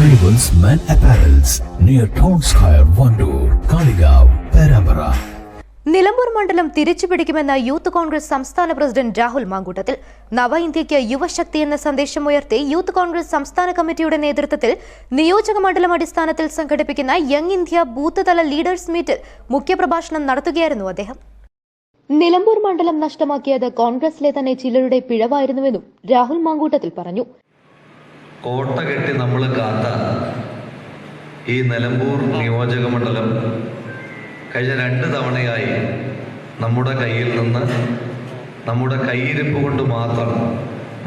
Arrivals men apparels near town square Wandoor Kalikavu Perambara. Nilambur മണ്ഡലം തിരിച്ചു പിടിക്കുമെന്ന youth Congress സംസ്ഥാന president Rahul Mamkootathil നവ ഇന്ത്യയ്ക്ക് യുവശക്തി എന്ന സന്ദേശം ഉയർത്തി യൂത്ത് കോൺഗ്രസ് സംസ്ഥാന കമ്മിറ്റിയുടെ നേതൃത്വത്തിൽ നിയോജക മണ്ഡലം അടിസ്ഥാനത്തിൽ സംഘടിപ്പിക്കുന്ന യങ് ഇന്ത്യ ബൂത്ത് തല ലീഡേഴ്സ് മീറ്റിൽ മുഖ്യപ്രഭാഷണം നടത്തുകയായിരുന്നു അദ്ദേഹം നിലമ്പൂർ മണ്ഡലം നഷ്ടമാക്കിയത് കോൺഗ്രസിലെ തന്നെ ചിലരുടെ പിഴവായിരുന്നുവെന്നും രാഹുൽ മാങ്കൂട്ടത്തിൽ പറഞ്ഞു കോട്ട കെട്ടി നമ്മൾ കാത്ത ഈ നിലമ്പൂർ നിയോജക മണ്ഡലം കഴിഞ്ഞ രണ്ട് തവണയായി നമ്മുടെ കയ്യിൽ നിന്ന് നമ്മുടെ കയ്യിരിപ്പ് കൊണ്ട് മാത്രം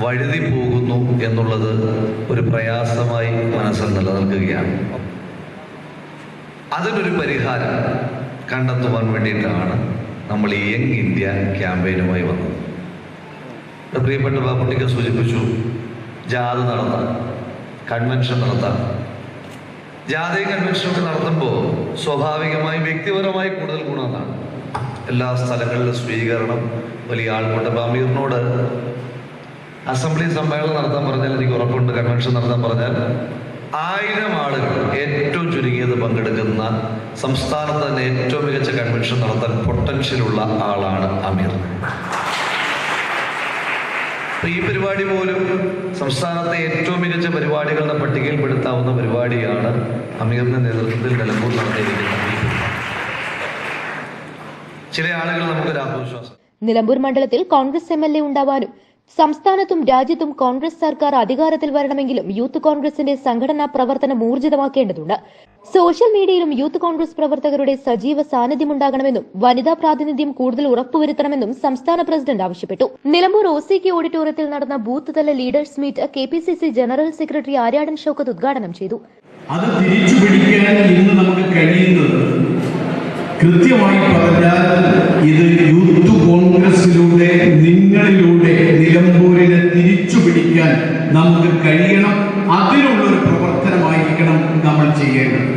വഴുതി പോകുന്നു എന്നുള്ളത് ഒരു പ്രയാസമായി മനസ്സിൽ നിലനിൽക്കുകയാണ്. അതിനൊരു പരിഹാരം കണ്ടെത്തുവാൻ വേണ്ടിയിട്ടാണ് നമ്മൾ ഈ യങ് ഇന്ത്യ ക്യാമ്പയിനുമായി വന്നത്. പ്രിയപ്പെട്ട ബാപ്പുട്ടിക്ക് സൂചിപ്പിച്ചു ജാഥ നടത്താം. കൺവെൻഷൻ നടത്താം. ജാഥയും കൺവെൻഷനൊക്കെ നടത്തുമ്പോൾ സ്വാഭാവികമായി വ്യക്തിപരമായി കൂടുതൽ ഗുണമെന്നാണ് എല്ലാ സ്ഥലങ്ങളിലും സ്വീകരണം. വലിയ ആൾക്കൂട്ടം. ഇപ്പം അമീറിനോട് അസംബ്ലി സമ്മേളനം നടത്താൻ പറഞ്ഞാൽ എനിക്ക് ഉറപ്പുണ്ട്. കൺവെൻഷൻ നടത്താൻ പറഞ്ഞാൽ ആയിരം ആളുകൾ ഏറ്റവും ചുരുങ്ങിയത് പങ്കെടുക്കുന്ന സംസ്ഥാനത്ത് തന്നെ ഏറ്റവും മികച്ച കൺവെൻഷൻ നടത്താൻ പൊട്ടൻഷ്യലുള്ള ആളാണ് അമീർ. ഈ പരിപാടി പോലും സംസ്ഥാനത്തെ ഏറ്റവും മികച്ച പരിപാടികളുടെ പട്ടികയിൽപ്പെടുത്താവുന്ന പരിപാടിയാണ് അമീറിന്റെ നേതൃത്വത്തിൽ നിലമ്പൂർ നടത്തിയിരിക്കുന്നത്. ചില ആളുകൾ നമുക്കൊരു ആത്മവിശ്വാസം നിലമ്പൂർ മണ്ഡലത്തിൽ കോൺഗ്രസ് എം എൽ എ ഉണ്ടാവാനും സംസ്ഥാനത്തും രാജ്യത്തും കോൺഗ്രസ് സർക്കാർ അധികാരത്തിൽ വരണമെങ്കിലും യൂത്ത് കോൺഗ്രസിന്റെ സംഘടനാ പ്രവർത്തനം ഊർജിതമാക്കേണ്ടതുണ്ട്. സോഷ്യൽ മീഡിയയിലും യൂത്ത് കോൺഗ്രസ് പ്രവർത്തകരുടെ സജീവ സാന്നിധ്യമുണ്ടാകണമെന്നും വനിതാ പ്രാതിനിധ്യം കൂടുതൽ ഉറപ്പുവരുത്തണമെന്നും സംസ്ഥാന പ്രസിഡന്റ് ആവശ്യപ്പെട്ടു. നിലമ്പൂർ ഒ സി കെ ഓഡിറ്റോറിയത്തിൽ നടന്ന ബൂത്ത് തല leaders meet K P C C general secretary Aryadan Shoukath ഉദ്ഘാടനം ചെയ്തു. അത് തിരിച്ചു പിടിക്കാൻ ഇന്ന് നമുക്ക് കഴിയുന്നത് കൃത്യമായി പറഞ്ഞാൽ ഇത് യൂത്ത് കോൺഗ്രസിലൂടെ തിരിച്ചു പിടിക്കാൻ നമുക്ക് കഴിയണം. അതിനുള്ളൊരു പ്രവർത്തനമായിരിക്കണം നമ്മൾ ചെയ്യേണ്ടത്.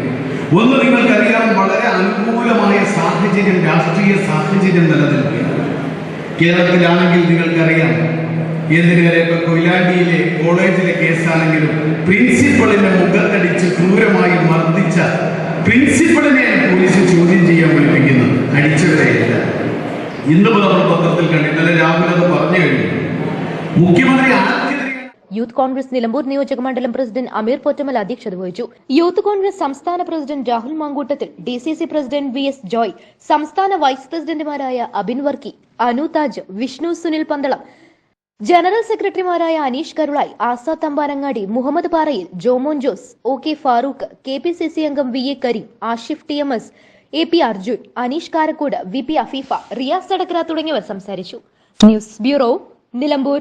ഒന്ന് നിങ്ങൾക്കറിയാം വളരെ അനുകൂലമായ സാഹചര്യം രാഷ്ട്രീയ സാഹചര്യം നിലനിൽക്കുകയാണ്. കേരളത്തിലാണെങ്കിൽ നിങ്ങൾക്കറിയാം എന്തിനേറെ ഇപ്പൊ കൊയിലാണ്ടിയിലെ കോളേജിലെ കേസാണെങ്കിലും പ്രിൻസിപ്പളിന്റെ മുഖത്തടിച്ച് ക്രൂരമായി മർദ്ദിച്ച പ്രിൻസിപ്പളിനെ പോലീസ് ചോദ്യം ചെയ്യാൻ വിളിപ്പിക്കുന്നത് അടിച്ചവരെയല്ല. ഇന്ന് നമ്മൾ പത്രത്തിൽ കണ്ടു ഇന്നലെ രാഹുൽ അത് പറഞ്ഞു കഴിഞ്ഞു. യൂത്ത് കോൺഗ്രസ് നിലമ്പൂർ നിയോജക മണ്ഡലം പ്രസിഡന്റ് അമീർ പൊറ്റമൽ അധ്യക്ഷത വഹിച്ചു. യൂത്ത് കോൺഗ്രസ് സംസ്ഥാന president Rahul Mamkootathil D C C president V S Joy സംസ്ഥാന വൈസ് പ്രസിഡന്റുമാരായ അബിൻ വർക്കി അനു താജ് വിഷ്ണു സുനിൽ പന്തളം ജനറൽ സെക്രട്ടറിമാരായ Aneesh Karulai Azad Thampanangadi Muhammad Parayil Jomon Jose O K Farooq K P C C അംഗം V A Kareem Ashif T M S A P Arjun Aneesh Karakode V P Afeefa Riyas Adakkara തുടങ്ങിയവർ സംസാരിച്ചു. News bureau Nilambur.